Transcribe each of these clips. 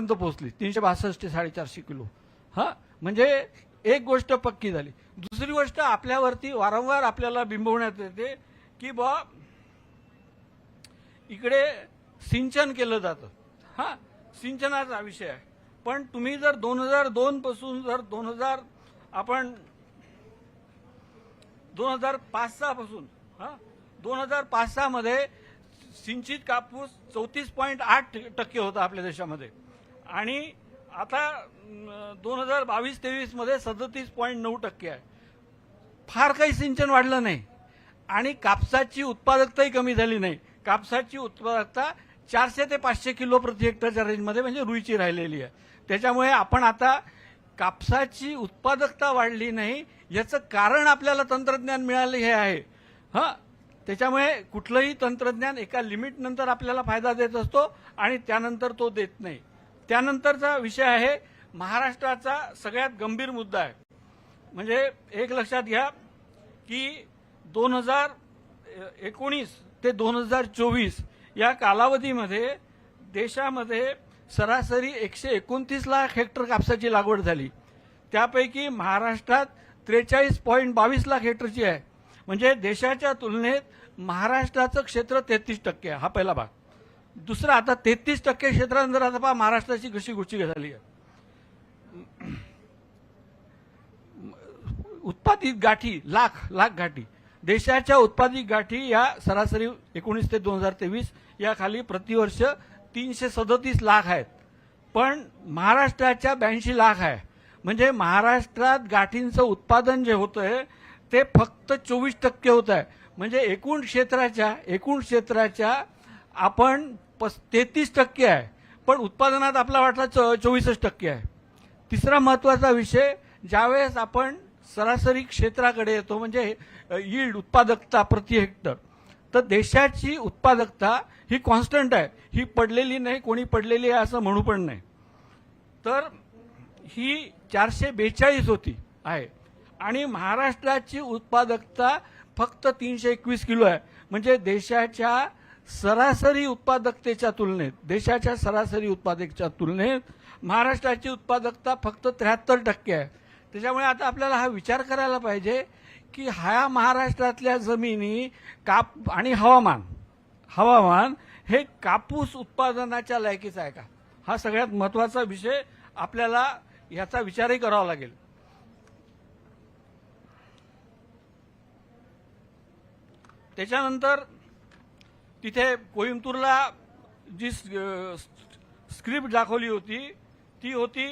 पर्यंत पोहोचली. तीनशे बासष्ट ते साडेचारशे किलो. हा? म्हणजे एक गोष्ट पक्की झाली. दुसरी गोष्ट आपल्यावरती वारंवार आपल्याला बिंबवण्यात येते की बा इकडे सिंचन केलं जातं. हा? सिंचनाचा विषय आहे. पण तुम्ही जर दोन हजार दोन पासून जर दोन हजार आपण दोन हजार पाच सहा पासून हा? दोन हजार पाच सहा मध्ये सिंचित कापूस चौतीस पॉईंट आठ टक्के होता आपल्या देशामध्ये. आणि आता दोन हजार बावीस तेवीसमध्ये सदतीस पॉईंट नऊ टक्के आहे. फार काही सिंचन वाढलं नाही. आणि कापसाची उत्पादकताही कमी झाली नाही. कापसाची उत्पादकता चारशे ते पाचशे किलो प्रति हेक्टरच्या रेंजमध्ये म्हणजे रुईची राहिलेली आहे. त्याच्यामुळे आपण आता कापसाची उत्पादकता वाढली नाही याचं कारण आपल्याला तंत्रज्ञान मिळालं हे आहे. हं? त्याच्यामुळे कुठलंही तंत्रज्ञान एका लिमिटनंतर आपल्याला फायदा देत असतो आणि त्यानंतर तो देत नाही. त्यानंतरचा विषय आहे महाराष्ट्राचा सगळ्यात गंभीर मुद्दा आहे. म्हणजे एक लक्षात घ्या की दोन हजार एकोणीस ते दोन हजार चोवीस या कालावधीमध्ये देशामध्ये सरासरी एकशे एकोणतीस लाख हेक्टर कापसाची लागवड झाली. त्यापैकी महाराष्ट्रात त्रेचाळीस पॉईंट बावीस लाख हेक्टरची आहे. म्हणजे देशाच्या तुलनेत महाराष्ट्राचं क्षेत्र तेहतीस टक्के आहे हा पहिला भाग. दुसरं आता तेहतीस टक्के क्षेत्रानंतर आता पहा महाराष्ट्राची कशी गोष्टी झाली आहे उत्पादित गाठी लाख लाख गाठी. देशाच्या उत्पादित गाठी या सरासरी एकोणीस ते दोन हजार तेवीस या खाली प्रतिवर्ष तीनशे सदतीस लाख आहेत. पण महाराष्ट्राच्या ब्याऐंशी लाख आहे. म्हणजे महाराष्ट्रात गाठींचं उत्पादन जे होतंय ते फक्त चोवीस टक्के होत आहे म्हणजे एकूण क्षेत्राच्या एकूण क्षेत्राच्या आपण पस तेहतीस टक्के आहे पण उत्पादनात आपला वाटला चोवीसच टक्के आहे. तिसरा महत्त्वाचा विषय ज्यावेळेस आपण सरासरी क्षेत्राकडे येतो म्हणजे यील्ड उत्पादकता प्रति हेक्टर तर देशाची उत्पादकता ही कॉन्स्टंट आहे. ही पडलेली नाही कोणी पडलेली आहे असं म्हणू पण नाही. तर ही चारशे बेचाळीस होती आहे. आणि महाराष्ट्राची उत्पादकता फक्त तीनशे एकवीस किलो आहे. म्हणजे देशाच्या सरासरी उत्पादकतेच्या तुलनेत देशाच्या सरासरी उत्पादकच्या तुलनेत महाराष्ट्राची उत्पादकता फक्त त्र्याहत्तर टक्के आहे. त्याच्यामुळे आता आपल्याला हा विचार करायला पाहिजे की ह्या महाराष्ट्रातल्या जमिनी काप आणि हवामान हवामान हे कापूस उत्पादनाच्या लायकीचं आहे का? हा सगळ्यात महत्त्वाचा विषय आपल्याला याचा विचारही करावा लागेल. त्याच्यानंतर तिथे कोईमतूरला जी स्क्रिप्ट दाखवली होती ती होती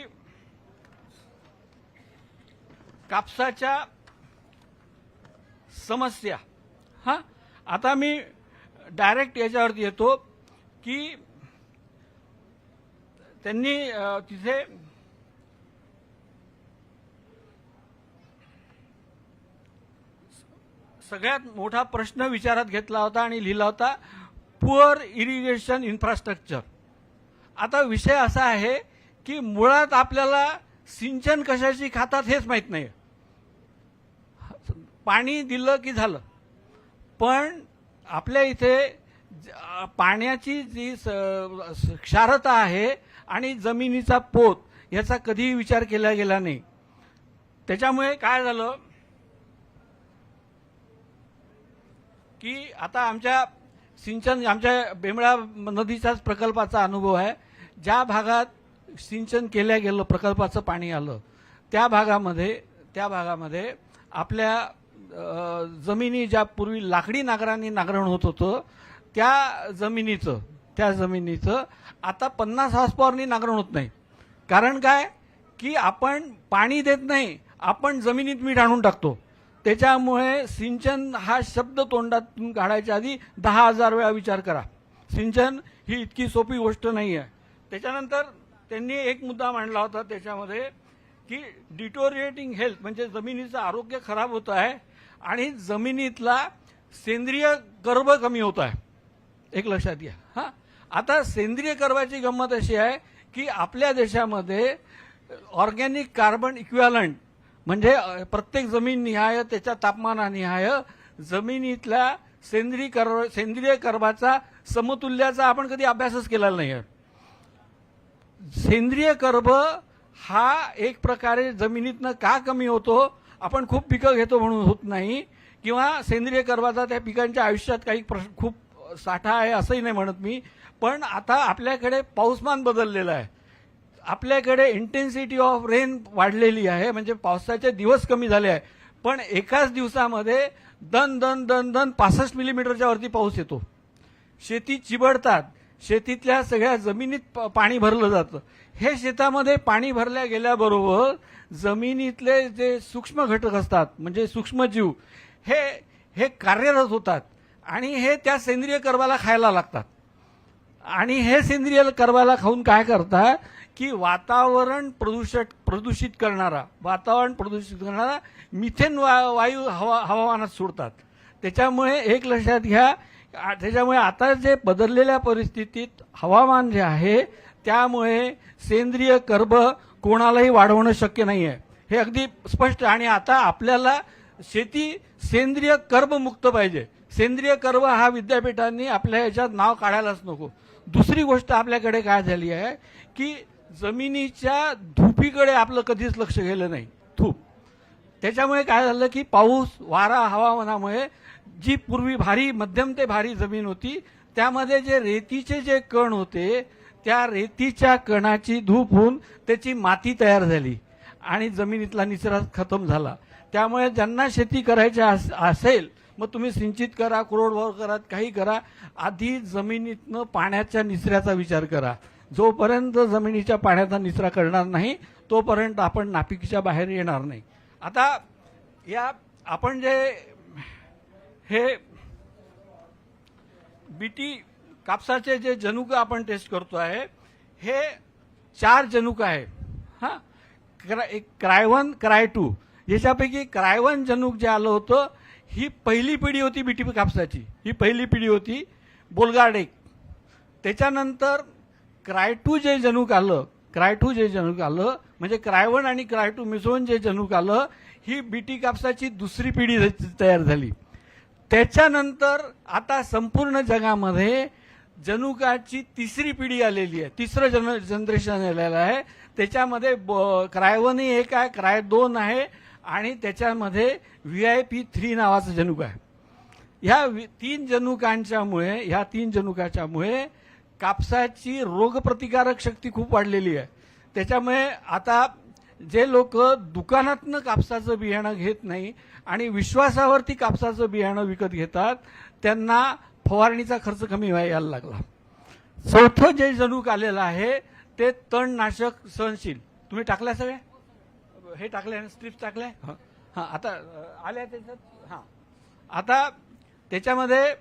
कापसाच्या समस्या. हा? आता मी डायरेक्ट याच्यावरती येतो की त्यांनी तिथे सगळ्यात मोठा प्रश्न विचारात घेतला होता आणि लिहिला होता पुअर इरिगेशन इन्फ्रास्ट्रक्चर. आता विषय असा आहे की मुळात आपल्याला सिंचन कशाची खातात हेच माहीत नाही पाणी दिलं की झालं. पण आपल्या इथे पाण्याची जी क्षारता आहे आणि जमिनीचा पोत याचा कधीही विचार केला गेला नाही. त्याच्यामुळे काय झालं? की आता आमच्या सिंचन आमच्या बेमळा नदीच्याच प्रकल्पाचा अनुभव आहे. ज्या भागात सिंचन केल्या गेलं प्रकल्पाचं पाणी आलं त्या भागामध्ये त्या भागामध्ये आपल्या जमिनी ज्या पूर्वी लाकडी नांगरांनी नांगरण होत होतं त्या जमिनीचं त्या जमिनीचं आता पन्नास हॉर्स नागरण नांगरण होत नाही. कारण काय? की आपण पाणी देत नाही आपण जमिनीत मीठ आणून टाकतो. त्याच्यामुळे सिंचन हा शब्द तोंडातून काढायच्या आधी दहा हजार वेळा विचार करा. सिंचन ही इतकी सोपी गोष्ट नाही आहे त्याच्यानंतर त्यांनी एक मुद्दा मांडला होता त्याच्यामध्ये की डिटोरिएटिंग हेल्थ म्हणजे जमिनीचं आरोग्य खराब होत आहे आणि जमिनीतला सेंद्रिय गर्भ कमी होत आहे. एक लक्षात घ्या. हा? आता सेंद्रिय गर्भाची गंमत अशी आहे की आपल्या देशामध्ये ऑर्गॅनिक कार्बन इक्विलंट म्हणजे प्रत्येक जमीन निहाय त्याच्या तापमानानिहाय जमिनीतल्या सेंद्रिय कर्व सेंद्रिय कर्वाचा समतुल्याचा आपण कधी अभ्यासच केलेला नाही सेंद्रिय कर्ब हा एक प्रकारे जमिनीतनं का कमी होतो आपण खूप पिकं घेतो म्हणून होत नाही किंवा सेंद्रिय कर्बाचा त्या पिकांच्या आयुष्यात काही प्रश्न खूप साठा आहे असंही नाही म्हणत मी पण आता आपल्याकडे पाऊसमान बदललेलं आहे. आपल्याकडे इंटेन्सिटी ऑफ रेन वाढलेली आहे म्हणजे पावसाचे दिवस कमी झाले आहे. पण एकाच दिवसामध्ये दन दन दन दन पासष्ट मिलीमीटरच्या वरती पाऊस येतो. शेती चिबडतात. शेतीतल्या सगळ्या जमिनीत पाणी भरलं जातं. हे शेतामध्ये पाणी भरल्या गेल्याबरोबर जमिनीतले जे सूक्ष्म घटक असतात म्हणजे सूक्ष्मजीव हे हे कार्यरत होतात आणि हे त्या सेंद्रिय कर्वाला खायला लागतात. आणि हे सेंद्रिय कर्वाला खाऊन काय करतात? की वातावरण प्रदूषक प्रदूषित करणारा वातावरण प्रदूषित करणारा मिथेन वा- वायू हवा हवामानात सोडतात. त्याच्यामुळे एक लक्षात घ्या त्याच्यामुळे आता जे बदललेल्या परिस्थितीत हवामान जे आहे त्यामुळे सेंद्रिय कर्ब कोणालाही वाढवणं शक्य नाही आहे हे अगदी स्पष्ट आणि आता आपल्याला शेती सेंद्रिय कर्बमुक्त पाहिजे. सेंद्रिय कर्ब हा विद्यापीठांनी आपल्या याच्यात नाव काढायलाच नको. दुसरी गोष्ट आपल्याकडे काय झाली आहे की जमिनीच्या धुपीकडे आपलं कधीच लक्ष गेलं नाही. धूप. त्याच्यामुळे काय झालं की पाऊस वारा हवामानामुळे जी पूर्वी भारी मध्यम ते भारी जमीन होती त्यामध्ये जे रेतीचे जे कण होते त्या रेतीच्या कणाची धूप होऊन त्याची माती तयार झाली आणि जमिनीतला निचरा खतम झाला. त्यामुळे ज्यांना शेती करायची अस- असेल मग तुम्ही सिंचित करा कोरडवाहू करा काही करा आधी जमिनीतनं पाण्याच्या निचऱ्याचा विचार करा. जोपर्यंत जमिनीच्या पाण्याचा निचरा करणार नाही तोपर्यंत आपण नापिकीच्या बाहेर येणार नाही. आता या आपण जे हे बीटी कापसाचे जे जनुक आपण टेस्ट करतो आहे हे चार जनुक आहे. हा? क्रा एक क्रायवन क्राय टू. याच्यापैकी क्रायवन जनुक जे आलं होतं ही पहिली पिढी होती बीटी कापसाची. ही पहिली पिढी होती बोलगार्ड. एक त्याच्यानंतर क्रायटू जे जनुक आलं क्रायटू जे जनुक आलं म्हणजे क्रायवन आणि क्रायटू मिसळून जे जनुक आलं ही बीटी कापसाची दुसरी पिढी तयार झाली. त्याच्यानंतर आता संपूर्ण जगामध्ये जनुकाची तिसरी पिढी आलेली आहे. तिसरं जन जनरेशन आलेलं आहे. त्याच्यामध्ये ब- क्रायवनी एक आहे क्राय दोन आहे आणि त्याच्यामध्ये व्ही आय पी थ्री नावाचं जनुक आहे. ह्या तीन जनुकांच्यामुळे ह्या तीन जनुकाच्यामुळे कापसाची रोगप्रतिकारक शक्ती खूप वाढलेली आहे. त्याच्यामुळे आता जे लोक दुकानातनं कापसाचं बियाणं घेत नाही आणि विश्वासावरती कापसाचं बियाणं विकत घेतात त्यांना फवारणीचा खर्च कमी व्हायला लागला. चौथं जे जनुक आलेलं आहे ते तणनाशक सहनशील. तुम्ही टाकल्या सगळे? हे टाकले स्ट्रिप्स टाकल्या? हां. हां आता आल्या त्याच्यात? हां. आता त्याच्यामध्ये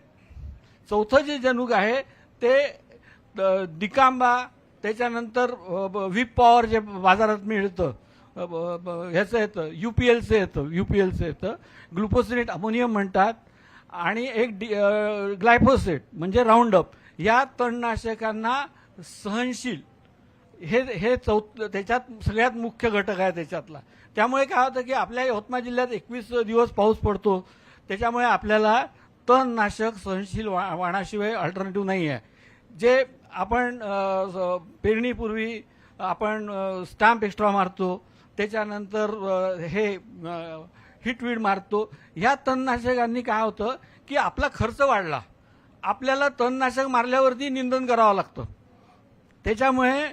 चौथं जे जनुक आहे ते दिकांबा त्याच्यानंतर व्हीप पॉवर जे बाजारात मिळतं ह्याचं येतं यू पी एलचं येतं यू पी एलचं येतं. ग्लुकोसिनेट अमोनियम म्हणतात. आणि एक डि ग्लायफोसेट म्हणजे राऊंडअप या तणनाशकांना सहनशील. हे हे चौ त्याच्यात सगळ्यात मुख्य घटक आहे त्याच्यातला. त्यामुळे काय होतं की आपल्या यवतमाळ जिल्ह्यात एकवीस दिवस पाऊस पडतो. त्याच्यामुळे आपल्याला तणनाशक सहनशील वा वाणाशिवाय अल्टरनेटिव्ह नाही आहे जे आपण पेरणीपूर्वी आपण स्टॅम्प एक्स्ट्रा मारतो त्याच्यानंतर हे हिटवीड मारतो. ह्या तणनाशकांनी काय होतं की आपला खर्च वाढला. आपल्याला तणनाशक मारल्यावरती निंदन करावं लागतं. त्याच्यामुळे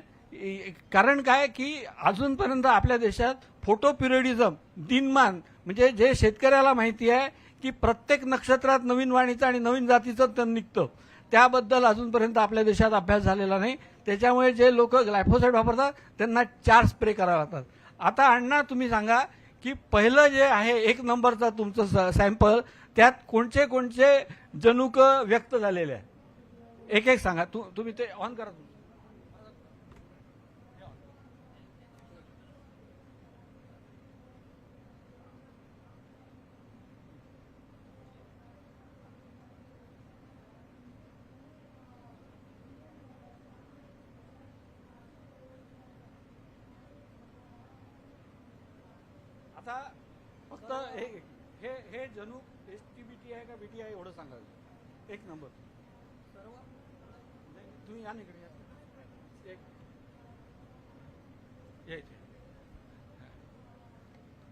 कारण काय की अजूनपर्यंत आपल्या देशात फोटो पिरियडिझम दिनमान म्हणजे जे शेतकऱ्याला माहिती आहे की प्रत्येक नक्षत्रात नवीन वाणीचं आणि नवीन जातीचं तण निघतं. त्याबद्दल अजूनपर्यंत आपल्या देशात अभ्यास झालेला नाही. त्याच्यामुळे जे लोक ग्लायफोसाईड वापरतात त्यांना चार स्प्रे करावे लागतात. आता अण्णा तुम्ही सांगा की पहिलं जे आहे एक नंबरचा तुमचं सॅम्पल त्यात कोणते कोणते जनुक व्यक्त झालेले आहे एक एक सांगा. तु तुम्ही ते ऑन करा तुम्ही. आता फक्त हे हे हे जणू एस टी बी टी आहे का बी टी आहे एवढं सांगाल एक नंबर. सर्व तुम्ही या ना इकडे या. एक. यायचे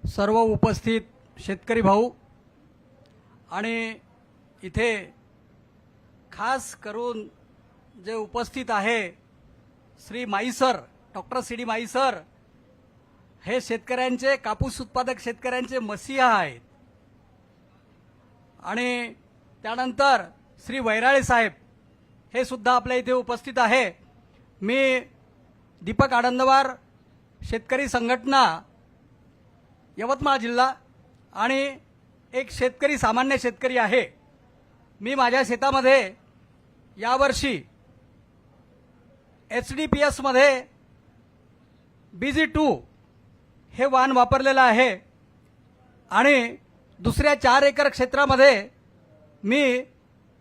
सर्व उपस्थित शेतकरी भाऊ आणि इथे खास करून जे उपस्थित आहे Shri Maisar doctor C D Maisar हे शेतकऱ्यांचे कापूस उत्पादक शेतकऱ्यांचे मसीहा आहेत. आणि त्यानंतर श्री वैराळे साहेब हे सुद्धा आपल्या इथे उपस्थित आहे. मी दीपक आडंदवार शेतकरी संघटना यवतमाळ जिल्हा आणि एक शेतकरी सामान्य शेतकरी आहे. मी माझ्या शेतामध्ये यावर्षी एच डी पी एसमध्ये बी जी टू हे वाहन वापरलेलं आहे. आणि दुसऱ्या चार एकर क्षेत्रामध्ये मी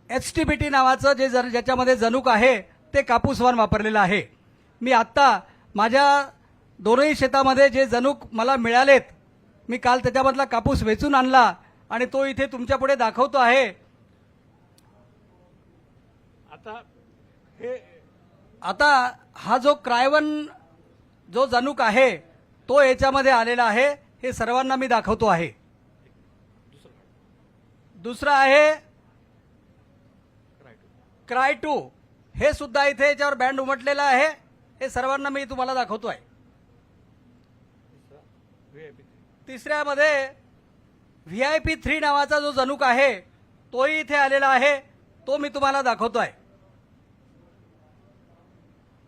एच टी बी टी नावाचं जे जर ज्याच्यामध्ये जनुक आहे ते कापूस वाण वापरलेलं आहे. मी आत्ता माझ्या दोनही शेतामध्ये जे जनुक मला मिळालेत मी काल त्याच्यामधला कापूस वेचून आणला आणि तो इथे तुमच्यापुढे दाखवतो आहे. आता हे आता हा जो क्रायवन जो जनुक आहे तो याच्यामध्ये आलेला आहे हे सर्वांना मी दाखवतो आहे. दुसरं आहे क्राय टू हे सुद्धा इथे याच्यावर बँड उमटलेलं आहे हे सर्वांना मी तुम्हाला दाखवतो आहे. तिसऱ्यामध्ये व्ही आय पी थ्री नावाचा जो जनुक आहे तोही इथे आलेला आहे तो मी तुम्हाला दाखवतो आहे.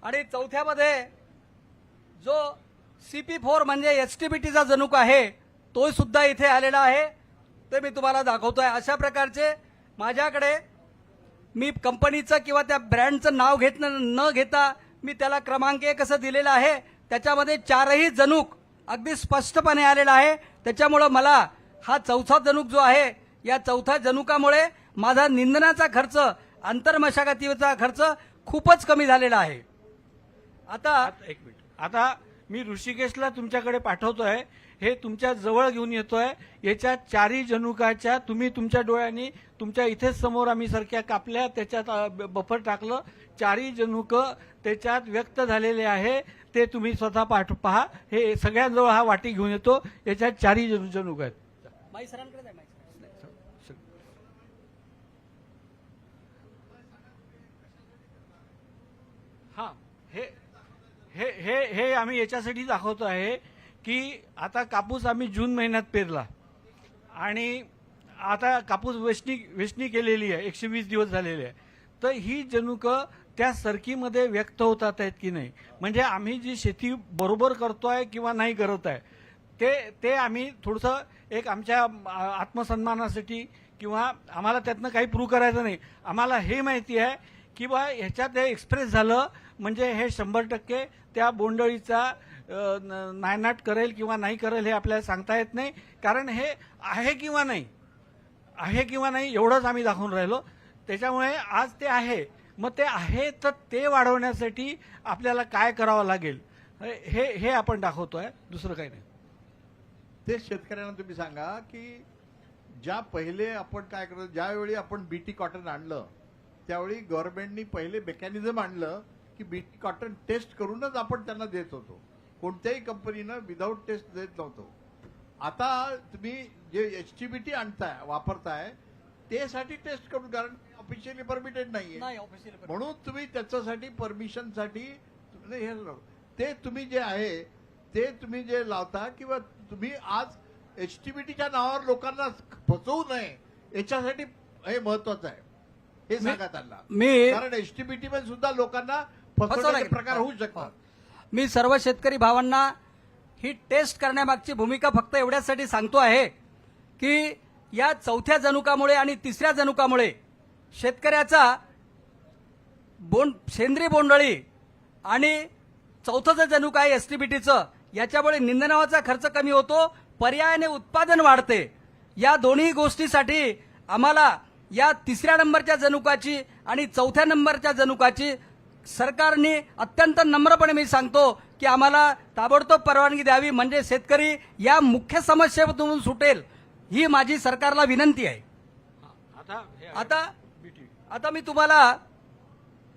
आणि चौथ्यामध्ये जो सी पी फोर म्हणजे एस टी बी टीचा जनुक आहे तो सुद्धा इथे आलेला आहे. ते मी तुम्हाला दाखवतो आहे अशा प्रकारचे माझ्याकडे मी कंपनीचं किंवा त्या ब्रँडचं नाव घेत न घेता मी त्याला क्रमांक एक असं दिलेलं आहे. त्याच्यामध्ये चारही जणूक अगदी स्पष्टपणे आलेला आहे. त्याच्यामुळं मला हा चौथा जणूक जो आहे या चौथ्या जनुकामुळे माझा निंदनाचा खर्च आंतरमशागतीचा खर्च खूपच कमी झालेला आहे. आता एक मिनिट. आता मी ऋषिकेशला तुमच्याकडे पाठवतोय. हे तुमच्या जवळ घेऊन येतोय. याच्या चारी जनुकाच्या तुम्ही तुमच्या डोळ्यांनी तुमच्या इथेच समोर आम्ही सारख्या कापल्या त्याच्यात बफर टाकलं. चारी जनुक त्याच्यात व्यक्त झालेले आहे. ते तुम्ही स्वतः पाठ पहा. हे सगळ्यांजवळ हा वाटी घेऊन येतो. याच्यात चारी जनु- जनुक आहेत. हा हे हे हे हे आम्ही याच्यासाठी दाखवतो आहे की आता कापूस आम्ही जून महिन्यात पेरला. आणि आता कापूस वेचणी वेचणी केलेली आहे एकशे वीस दिवस झालेले आहे. तर ही जनुकं त्या सरकीमध्ये व्यक्त होतात आहेत की नाही? म्हणजे आम्ही जी शेती बरोबर करतो आहे किंवा नाही करत आहे ते ते आम्ही थोडंसं एक आमच्या आत्मसन्मानासाठी किंवा आम्हाला त्यातनं काही प्रूव्ह करायचं नाही. आम्हाला हे माहिती आहे की बा ह्याच्यात हे एक्सप्रेस झालं म्हणजे हे शंभर टक्के त्या बोंडळीचा न- नायनाट करेल किंवा नाही करेल हे आपल्याला सांगता येत नाही. कारण हे आहे किंवा नाही? आहे किंवा नाही एवढंच आम्ही दाखवून राहिलो. त्याच्यामुळे आज ते आहे. मग ते आहे तर ते वाढवण्यासाठी आपल्याला काय करावं लागेल? हे हे आपण दाखवतो आहे दुसरं काही नाही. ते शेतकऱ्यांना तुम्ही सांगा की ज्या पहिले आपण काय करतो ज्यावेळी आपण बीटी कॉटन आणलं त्यावेळी गव्हर्नमेंटनी पहिले मेकॅनिझम आणलं की बीटी कॉटन टेस्ट करूनच आपण त्यांना देत होतो. कोणत्याही कंपनीनं विदाऊट टेस्ट देत नव्हतो. आता तुम्ही जे एच टी बी टी आणताय वापरताय ते साठी टेस्ट करून कारण ऑफिशियली परमिटेड नाहीये. म्हणून तुम्ही त्याच्यासाठी परमिशनसाठी हे ते तुम्ही जे आहे ते तुम्ही जे लावता किंवा तुम्ही आज एच टी बी टीच्या नावावर लोकांना फसवू नये याच्यासाठी हे महत्वाचं आहे. हे सांगा त्यांना. कारण एच टी बी टी मध्ये सुद्धा लोकांना फसवण्याचे प्रकार होऊ शकतात. मी सर्व शेतकरी भावांना ही टेस्ट करण्यामागची भूमिका फक्त एवढ्यासाठी सांगतो आहे की या चौथ्या जनुकामुळे आणि तिसऱ्या जनुकामुळे शेतकऱ्याचा बोंड सेंद्रिय बोंडळी आणि चौथं जे जनुक आहे एस टी बी टीचं याच्यामुळे निंदनावाचा खर्च कमी होतो पर्यायाने उत्पादन वाढते. या दोन्ही गोष्टीसाठी आम्हाला या तिसऱ्या नंबरच्या जनुकाची आणि चौथ्या नंबरच्या जनुकाची सरकारने अत्यंत नम्रपणे मी सांगतो की आम्हाला ताबडतोब परवानगी द्यावी म्हणजे शेतकरी या मुख्य समस्येतून सुटेल ही माझी सरकारला विनंती आहे. आता. आता मी तुम्हाला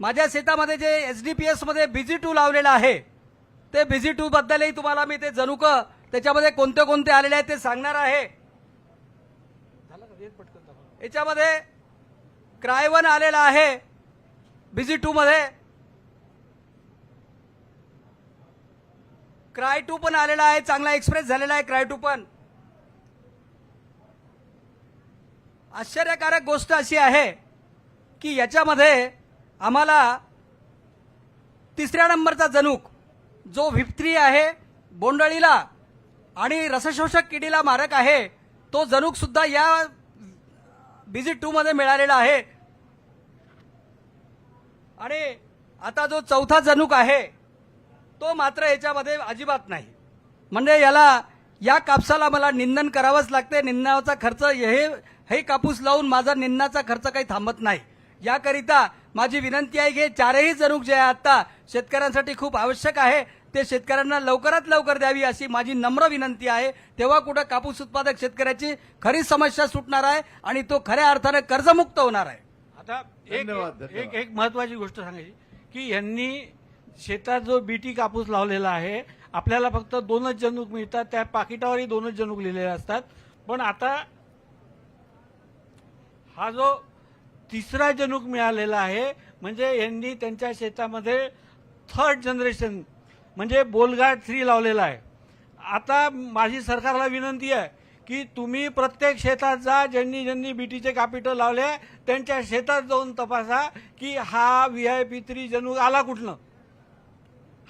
माझ्या शेतामध्ये जे एस डी पी एसमध्ये बीजी टू लावलेला आहे ते बिझी टू बद्दलही तुम्हाला मी ते जनुक त्याच्यामध्ये कोणते कोणते आलेले आहेत ते सांगणार आहे. याच्यामध्ये क्रायवन आलेला आहे बिझी टू मध्ये. क्राय टू पण आलेला आहे चांगला एक्सप्रेस झालेला आहे क्राय टू पण. आश्चर्यकारक गोष्ट अशी आहे की याच्यामध्ये आम्हाला तिसऱ्या नंबरचा जनुक जो व्हिप्त्री आहे बोंडळीला आणि रसशोषक किडीला मारक आहे तो जनुक सुद्धा या बिझी टू मध्ये मिळालेला आहे. आणि आता जो चौथा जनुक आहे तो मात्र याच्यामध्ये अजिबात नाही. म्हणजे याला या कापसाला मला निंदन करावंच लागते. निंदनाचा खर्च हे हे कापूस लावून माझा निंदनाचा खर्च काही थांबत नाही. याकरिता माझी विनंती आहे की हे चारही जनुक जे आहे आता शेतकऱ्यांसाठी खूप आवश्यक आहे. ते शेतकऱ्यांना लवकरात लवकर द्यावी अशी माझी नम्र विनंती आहे. तेव्हा कुठं कापूस उत्पादक शेतकऱ्याची खरी समस्या सुटणार आहे आणि तो खऱ्या अर्थाने कर्जमुक्त होणार आहे. आता. एक महत्वाची गोष्ट सांगायची की यांनी शेतात जो बीटी कापूस लावलेला आहे आपल्याला फक्त दोनच जनुक मिळतात त्या पाकिटावरही दोनच जनुक लिहिलेले असतात. पण आता हा जो तिसरा जनुक मिळालेला आहे म्हणजे यांनी त्यांच्या शेतामध्ये थर्ड जनरेशन म्हणजे बोलगाड थ्री लावलेला आहे. आता माझी सरकारला विनंती आहे की तुम्ही प्रत्येक शेतात जा ज्यांनी ज्यांनी बीटीचे कापिटं लावले त्यांच्या शेतात जाऊन तपासा की हा व्ही आय पी थ्री जनुक आला कुठनं.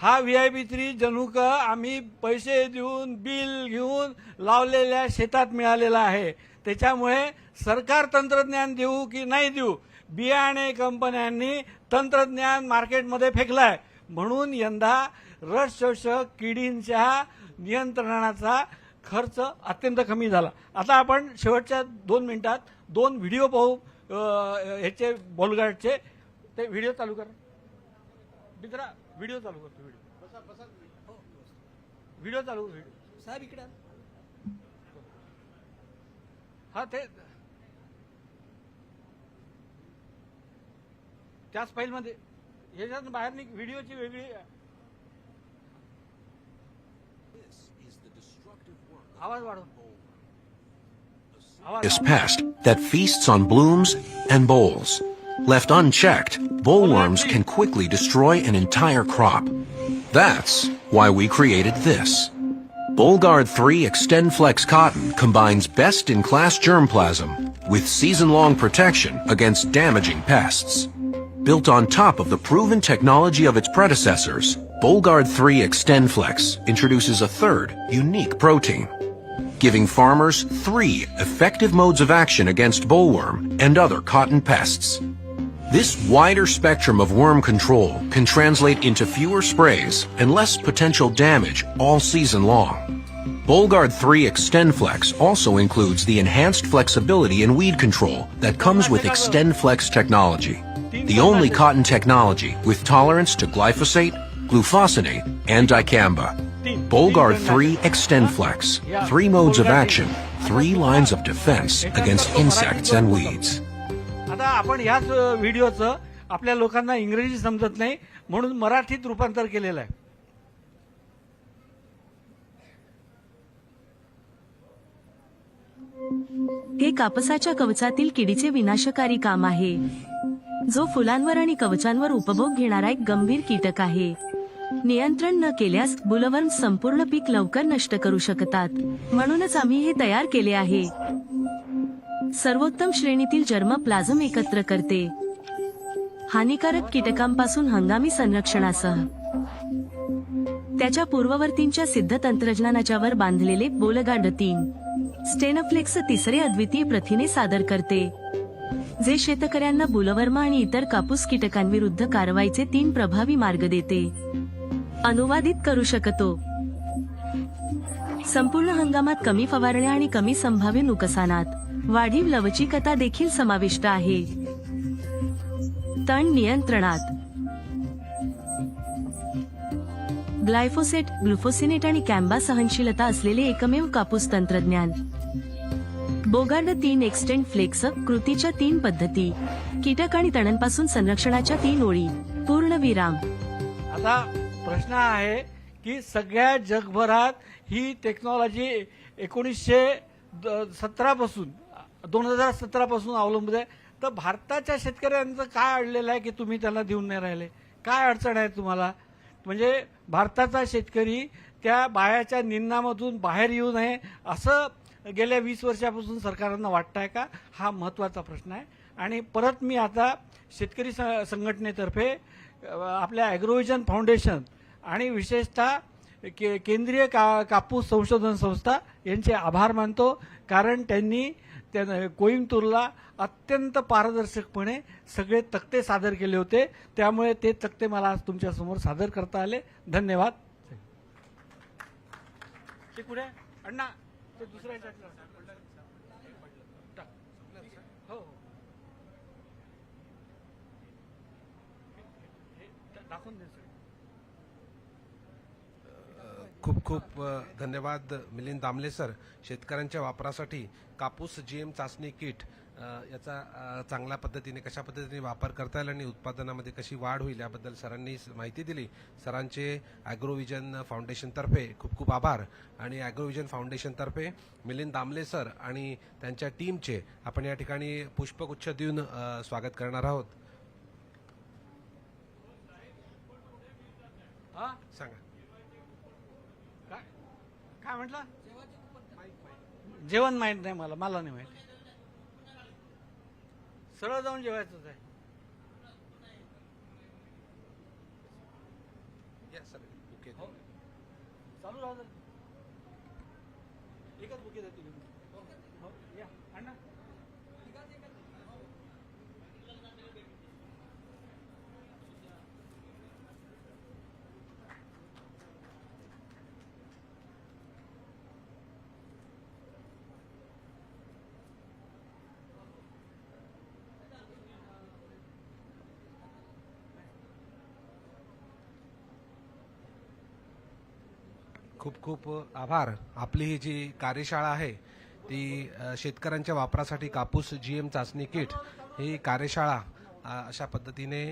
हा व्ही आय पी थ्री जनुक आम्ही पैसे देऊन बिल घेऊन लावलेल्या शेतात मिळालेला आहे. त्याच्यामुळे सरकार तंत्रज्ञान देऊ की नाही देऊ बियाणे कंपन्यांनी तंत्रज्ञान मार्केटमध्ये फेकलाय. म्हणून यंदा रस शोषक किडींच्या नियंत्रणाचा खर्च अत्यंत कमी झाला. आता आपण शेवटच्या दोन मिनिटात दोन व्हिडिओ पाहू ह्याचे बॉलगार्डचे ते व्हिडिओ चालू करा. मित्रा व्हिडिओ चालू करतो व्हिडिओ व्हिडिओ चालू व्हिडिओ साहेब इकडे आण. हा ते त्याच फाईलमध्ये ह्याच्यात बाहेर निघ व्हिडिओची वेगळी आवाज वाढव. आवाज is pest that feasts on blooms and bolls. Left unchecked, bollworms can quickly destroy an entire crop. That's why we created this. Bolgard 3 XtendFlex Cotton combines best-in-class germplasm with season-long protection against damaging pests. Built on top of the proven technology of its predecessors, Bolgard 3 XtendFlex introduces a third, unique protein giving farmers three effective modes of action against bollworm and other cotton pests. This wider spectrum of worm control can translate into fewer sprays and less potential damage all season long. Bolgard 3 XtendFlex also includes the enhanced flexibility in weed control that comes with XtendFlex technology, the only cotton technology with tolerance to glyphosate, glufosinate, and dicamba. Bolgard 3 XtendFlex. Three modes of action, three lines of defense against insects and weeds. आता आपण ह्याच व्हिडिओचं आपल्या लोकांना इंग्रजी समजत नाही म्हणून मराठीत रूपांतर केलेलं आहे. हे कापसाच्या कवचातील किडीचे विनाशकारी काम आहे. जो फुलांवर आणि कवचांवर उपभोग घेणारा एक गंभीर कीटक आहे. नियंत्रण न केल्यास बुलवर्म संपूर्ण पीक लवकर नष्ट करू शकतात. म्हणूनच आम्ही हे तयार केले आहे. सर्वोत्तम श्रेणीतील जर्म प्लाझम एकत्र करते. हानिकारक कीटकांपासून हंगामी संरक्षणासह. त्याच्या पूर्ववर्तींच्या सिद्ध तंत्रज्ञानाच्यावर बांधलेले बोलगाड तीन. स्टेनफ्लेक्स तिसरे अद्वितीय प्रथिने सादर करते. जे शेतकऱ्यांना बुलवर्मा आणि इतर कापूस कीटकांविरुद्ध कारवाईचे तीन प्रभावी मार्ग देते. अनुवादित करू शकतो. संपूर्ण हंगामात कमी फवारण्या आणि कमी संभाव्य नुकसानात. वाढीव लवचिकता देखील समाविष्ट आहे. तण नियंत्रणात. ग्लायफोसेट ग्लुफोसिनेट आणि कॅम्बा सहनशीलता असलेले एकमेव कापूस तंत्रज्ञान. बोगार्ड तीन एक्सटेंड फ्लेक्स कृतीच्या तीन पद्धती. कीटक आणि तणांपासून संरक्षणाच्या तीन ओळी. पूर्ण विराम. आता प्रश्न आहे की सगळ्या जगभरात ही टेक्नॉलॉजी एकोणीसशे सतरापासून दोन हजार सतरापासून अवलंबून आहे. तर भारताच्या शेतकऱ्यांचं काय अडलेलं आहे की तुम्ही त्याला देऊन नाही राहिले? काय अडचण आहे तुम्हाला? म्हणजे भारताचा शेतकरी त्या बायाच्या निंदामधून बाहेर येऊ नये असं गेल्या वीस वर्षापासून सरकारांना वाटतं आहे का? हा महत्त्वाचा प्रश्न आहे. आणि परत मी आता शेतकरी स- संघटनेतर्फे आपल्या ॲग्रोविजन फाउंडेशन आणि विशेषतः के केंद्रीय का कापूस संशोधन संस्था यांचे आभार मानतो. कारण त्यांनी त्यानं कोईमतूरला अत्यंत पारदर्शकपणे सगळे तक्ते सादर केले होते. त्यामुळे ते तक्ते मला आज तुमच्यासमोर सादर करता आले. धन्यवाद. ते कुठे? अण्णा ते दुसऱ्या ह्याच्यातलं. टाक. हो हो. हे दाखवून दे सर खूप खूप धन्यवाद मिलिंद दामले सर. शेतकऱ्यांच्या वापरासाठी कापूस जीएम चाचणी किट याचा चांगल्या पद्धतीने कशा पद्धतीने वापर करता येईल आणि उत्पादनामध्ये कशी वाढ होईल याबद्दल सरांनी माहिती दिली. सरांचे ॲग्रोविजन फाउंडेशनतर्फे खूप खूप आभार. आणि ॲग्रोविजन फाउंडेशनतर्फे मिलिंद दामले सर आणि त्यांच्या टीमचे आपण या ठिकाणी पुष्पगुच्छ देऊन स्वागत करणार आहोत. सांगा. काय म्हटलं? जेवण माहीत नाही मला मला नाही माहीत. सरळ जाऊन जेवायचंच आहे. ओके चालू राहू. एकच बुके देतो खूप खूप आभार. आपली ही जी कार्यशाळा आहे ती शेतकऱ्यांच्या वापरासाठी कापूस जी एम चाचणी किट ही कार्यशाळा अशा पद्धतीने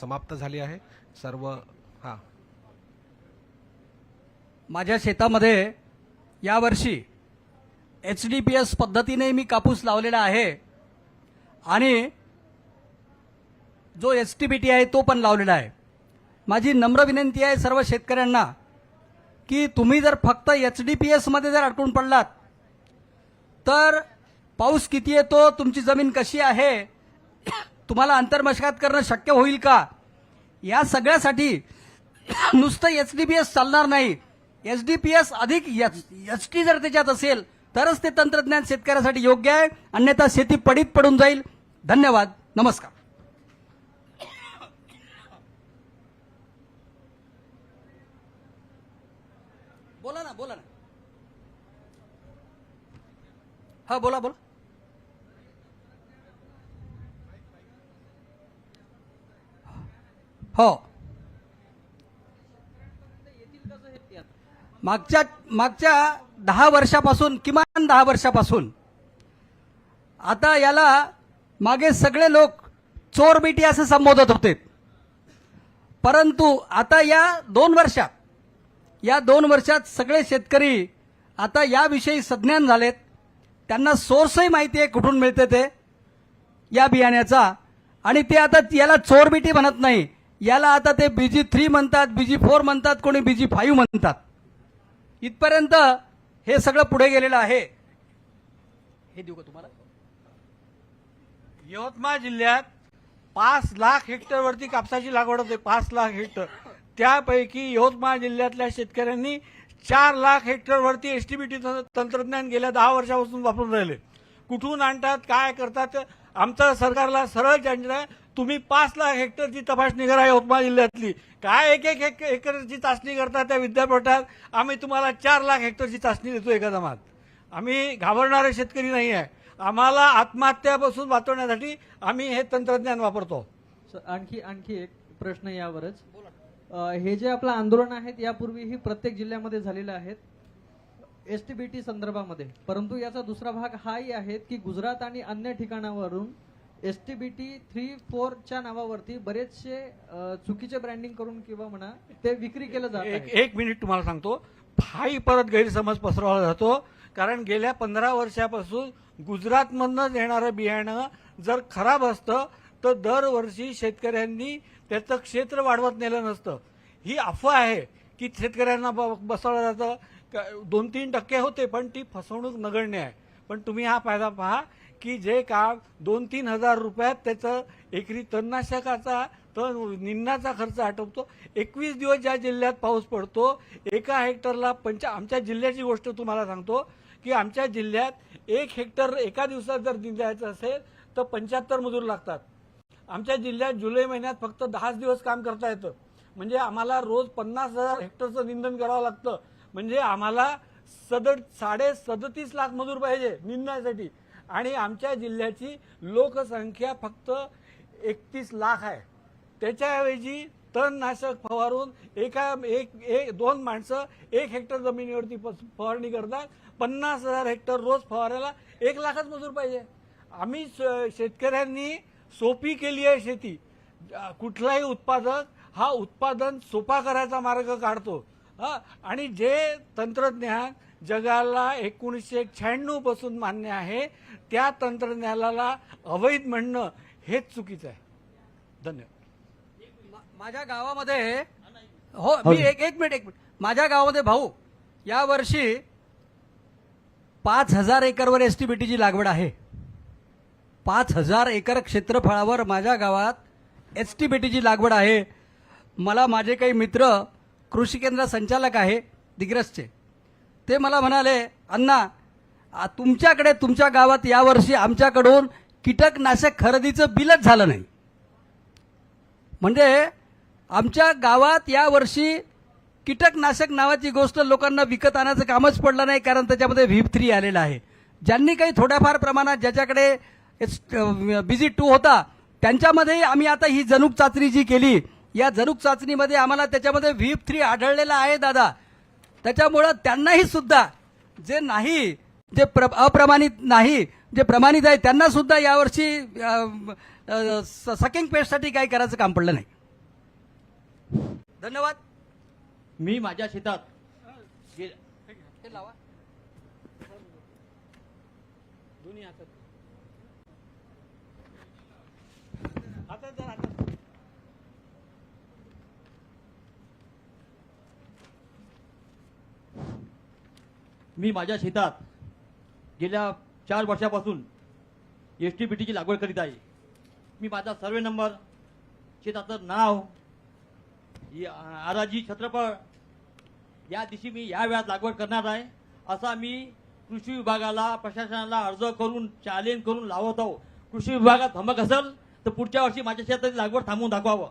समाप्त झाली आहे. सर्व हा. माझ्या शेतामध्ये यावर्षी एच डी पी एस पद्धतीने मी कापूस लावलेला आहे आणि जो एस टी बी टी आहे तो पण लावलेला आहे. माझी नम्र विनंती आहे सर्व शेतकऱ्यांना की तुम्ही जर फक्त एच डी पी एसमध्ये जर अडकून पडलात तर पाऊस किती येतो तुमची जमीन कशी आहे तुम्हाला अंतर्मशात करणं शक्य होईल का? या सगळ्यासाठी नुसतं एच डी पी एस चालणार नाही. एच डी पी एस अधिक एच टी जर त्याच्यात असेल तरच ते तंत्रज्ञान शेतकऱ्यासाठी योग्य आहे. अन्यथा शेती पडीत पडून जाईल. धन्यवाद. नमस्कार. बोला ना बोला ना. हा बोला बोला. हो. मागच्या मागच्या दहा वर्षापासून किमान दहा वर्षापासून आता याला मागे सगळे लोक चोर बेटी असे संबोधत होते. परंतु आता या दोन वर्षात या दोन वर्षात सगळे शेतकरी आता याविषयी सज्ञान झालेत. त्यांना सोर्सही माहिती आहे कुठून मिळते ते या बियाण्याचा. आणि ते आता याला चोरबिटी म्हणत नाही. याला आता ते बीजी थ्री म्हणतात बीजी फोर म्हणतात कोणी बीजी फाईव्ह म्हणतात. इथपर्यंत हे सगळं पुढे गेलेलं आहे. हे देऊ का तुम्हाला? यवतमाळ जिल्ह्यात पाच लाख हेक्टरवरती कापसाची लागवड होते पाच लाख हेक्टर. त्यापैकी यवतमाळ जिल्ह्यातल्या शेतकऱ्यांनी चार लाख हेक्टरवरती एसटीबीटी तंत्रज्ञान गेल्या दहा वर्षापासून वापरून राहिले. कुठून आणतात काय करतात आमचं सरकारला सरळ जाणार आहे. तुम्ही पाच लाख हेक्टरची तपासणी करा यवतमाळ जिल्ह्यातली. काय एक एक एक हेक्टरची चाचणी करता त्या विद्यापीठात? आम्ही तुम्हाला चार लाख हेक्टरची चाचणी देतो एका जमात आम्ही घाबरणारे शेतकरी नाही आहे. आम्हाला आत्महत्यापासून वाचवण्यासाठी आम्ही हे तंत्रज्ञान वापरतो. स- आणखी आणखी एक प्रश्न यावरच. हे जे आपलं आंदोलन आहेत यापूर्वीही प्रत्येक जिल्ह्यामध्ये झालेले आहेत. एस टी बी टी संदर्भामध्ये. परंतु याचा दुसरा भाग हाही आहे की गुजरात आणि अन्य ठिकाणावरून S T B T three फोरच्या नावावरती बरेचसे चुकीचे ब्रँडिंग करून किंवा म्हणा ते विक्री केलं जात एक एक मिनिट तुम्हाला सांगतो. हाही परत गैरसमज पसरवला जातो. कारण गेल्या पंधरा वर्षापासून गुजरातमधनं येणारं बियाणं जर खराब असतं तर दरवर्षी शेतकऱ्यांनी त्याचं क्षेत्र वाढवत नेलं नसतं. ही अफवा आहे की शेतकऱ्यांना ब- बसवलं जातं. दोन तीन टक्के होते पण ती फसवणूक नगण्य आहे. पण तुम्ही हा फायदा पहा की जे काम दोन तीन हजार रुपयात त्याचं एकरी तणनाशकाचा तण निन्नाचा खर्च आटोपतो. एकवीस दिवस ज्या जिल्ह्यात पाऊस पडतो एका हेक्टरला पंचा आमच्या जिल्ह्याची गोष्ट तुम्हाला सांगतो की आमच्या जिल्ह्यात एक हेक्टर एका दिवसात जर द्यायचं असेल तर पंच्याहत्तर मजूर लागतात. आमच्या जिल्ह्यात जुलै महिन्यात फक्त दहाच दिवस काम करता येतं. म्हणजे आम्हाला रोज पन्नास हजार हेक्टरचं निंदन करावं लागतं. म्हणजे आम्हाला सदर साडे सदतीस लाख मजूर पाहिजे निंदण्यासाठी आणि आमच्या जिल्ह्याची लोकसंख्या फक्त एकतीस लाख आहे. त्याच्याऐवजी तणनाशक फवारून एका एक एक दोन माणसं एक हेक्टर जमिनीवरती फवारणी करतात. पन्नास हजार हेक्टर रोज फवारायला एक लाखच मजूर पाहिजे. आम्ही श- शेतकऱ्यांनी सोपी केली आहे शेती. कुठलाही उत्पादक हा उत्पादन सोपा करायचा मार्ग काढतो. हा आणि जे तंत्रज्ञान जगाला एकोणीसशे शहाण्णवपासून मान्य आहे त्या तंत्रज्ञानाला अवैध म्हणणं हेच चुकीचं आहे. धन्यवाद. मा- माझ्या गावामध्ये हो मी एक एक मिनिट एक मिनिट. माझ्या गावामध्ये भाऊ या वर्षी पाच हजार एकरवर एस टी बीटीची लागवड आहे. पाच हजार एकर क्षेत्रफळावर माझ्या गावात एस टी बेटीची लागवड आहे. मला माझे काही मित्र कृषी केंद्र संचालक आहे दिग्रसचे. ते मला म्हणाले अण्णा तुमच्याकडे तुमच्या गावात यावर्षी आमच्याकडून कीटकनाशक खरेदीचं बिलच झालं नाही. म्हणजे आमच्या गावात यावर्षी कीटकनाशक नावाची गोष्ट लोकांना विकत आणायचं कामच पडलं नाही कारण त्याच्यामध्ये व्हीप थ्री आलेलं आहे. ज्यांनी काही थोड्याफार प्रमाणात ज्याच्याकडे बिझी टू uh, होता. त्यांच्यामध्ये आम्ही आता ही जनुक चाचणी जी केली या जनुक चाचणीमध्ये आम्हाला त्याच्यामध्ये व्हीप थ्री आढळलेला आहे दादा. त्याच्यामुळं त्यांनाही सुद्धा जे नाही जे प्र अप्रमाणित नाही जे प्रमाणित आहे त्यांना सुद्धा यावर्षी सकिंग पेस्टसाठी काही करायचं काम पडलं नाही. धन्यवाद. मी माझ्या शेतात गे- हे लावा. दोन्ही हातात मी माझ्या शेतात गेल्या चार वर्षापासून एस टी बी टीची लागवड करीत आहे. मी माझा सर्वे नंबर शेताचं नाव या- आराजी छत्रपळ या दिवशी मी या वेळात लागवड करणार आहे असा मी कृषी विभागाला प्रशासनाला अर्ज करून चॅलेंज करून लावत आहो. कृषी विभागात धमक असेल तर पुढच्या वर्षी माझ्या शेतात लागवड थांबवून दाखवावं.